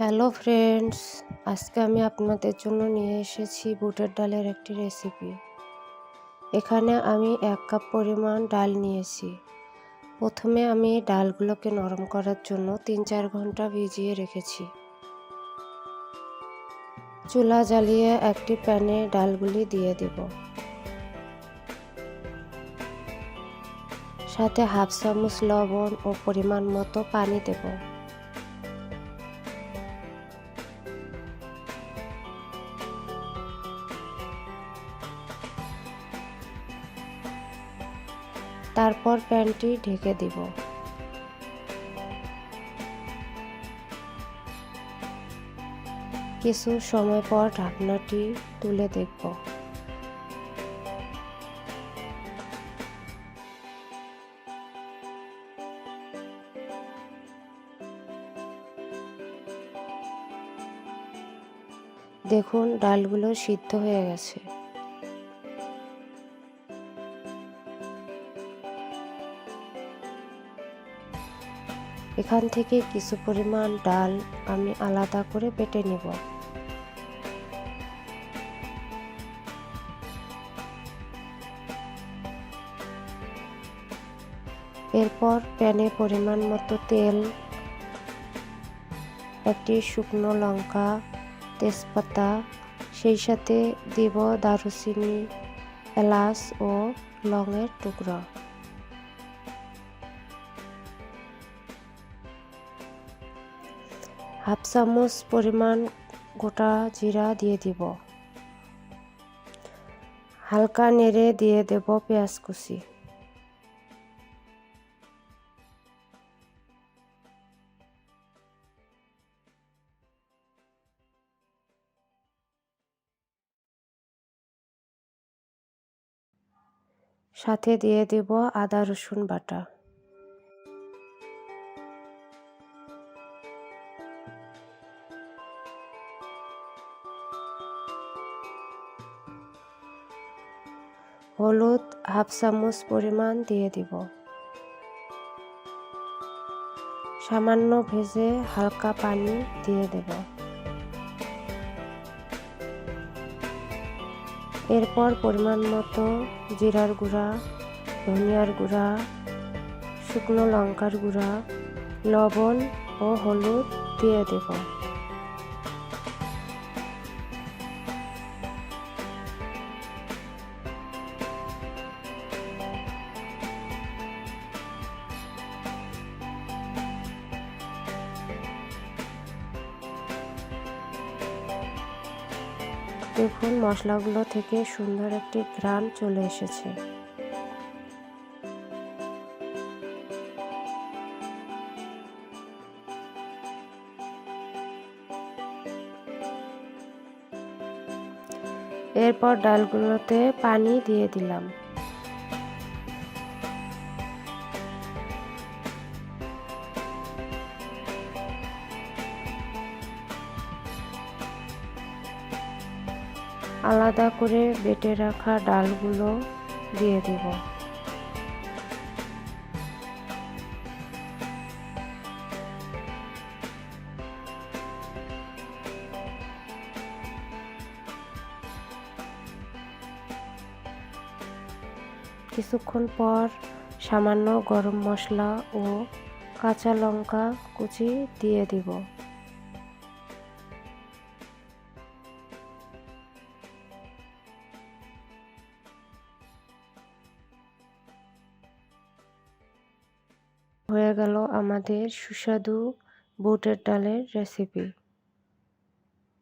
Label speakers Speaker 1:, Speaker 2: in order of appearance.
Speaker 1: Hello friends আজকে আমি আপনাদের জন্য নিয়ে এসেছি বুটের ডালের একটি রেসিপি এখানে আমি এক কাপ পরিমাণ ডাল নিয়েছি। প্রথমে আমি ডালগুলোকে নরম করার জন্য তিন চার ঘণ্টা ভিজিয়ে রেখেছি। চুলা জ্বালিয়ে একটি প্যানে ডালগুলি দিয়ে দেব। সাথে হাফ চামচ লবণ ও পরিমাণ মতো পানি দেবো। তারপর প্যানটি ঢেকে দিব। কিছু সময় পর ঢাকনাটি তুলে দেখব। দেখুন, ডালগুলো সিদ্ধ হয়ে গেছে। এখান থেকে কিছু পরিমাণ ডাল আমি আলাদা করে বেটে নেব। এরপর প্যানে পরিমাণ মতো তেল, একটি শুকনো লঙ্কা, তেজপাতা, সেই সাথে দিব দারুচিনি, এলাচ ও লংয়ের টুকরা। হাফ চামচ পরিমাণ গোটা জিরা দিয়ে দিব। হালকা নেড়ে দিয়ে দেব পেঁয়াজ কুচি। সাথে দিয়ে দেব আদা রসুন বাটা। হলুদ হাফ চামচ পরিমাণ দিয়ে দিব। সামান্য ভেজে হালকা পানি দিয়ে দেব। এরপর পরিমাণ মতো জিরার গুঁড়া, ধনিয়ার গুঁড়া, শুকনো লঙ্কার গুঁড়া, লবণ ও হলুদ দিয়ে দেব। দেখুন মশলাগুলো থেকে সুন্দর একটি গ্রাম চলে এসেছে। এরপর ডালগুলোতে পানি দিয়ে দিলাম। আলাদা করে বেটে রাখা ডালগুলো দিয়ে দেব। কিছুক্ষণ পর সামান্য গরম মশলা ও কাঁচা লঙ্কা কুচি দিয়ে দিব। হয়ে গেল আমাদের সুস্বাদু বুটের ডালের রেসিপি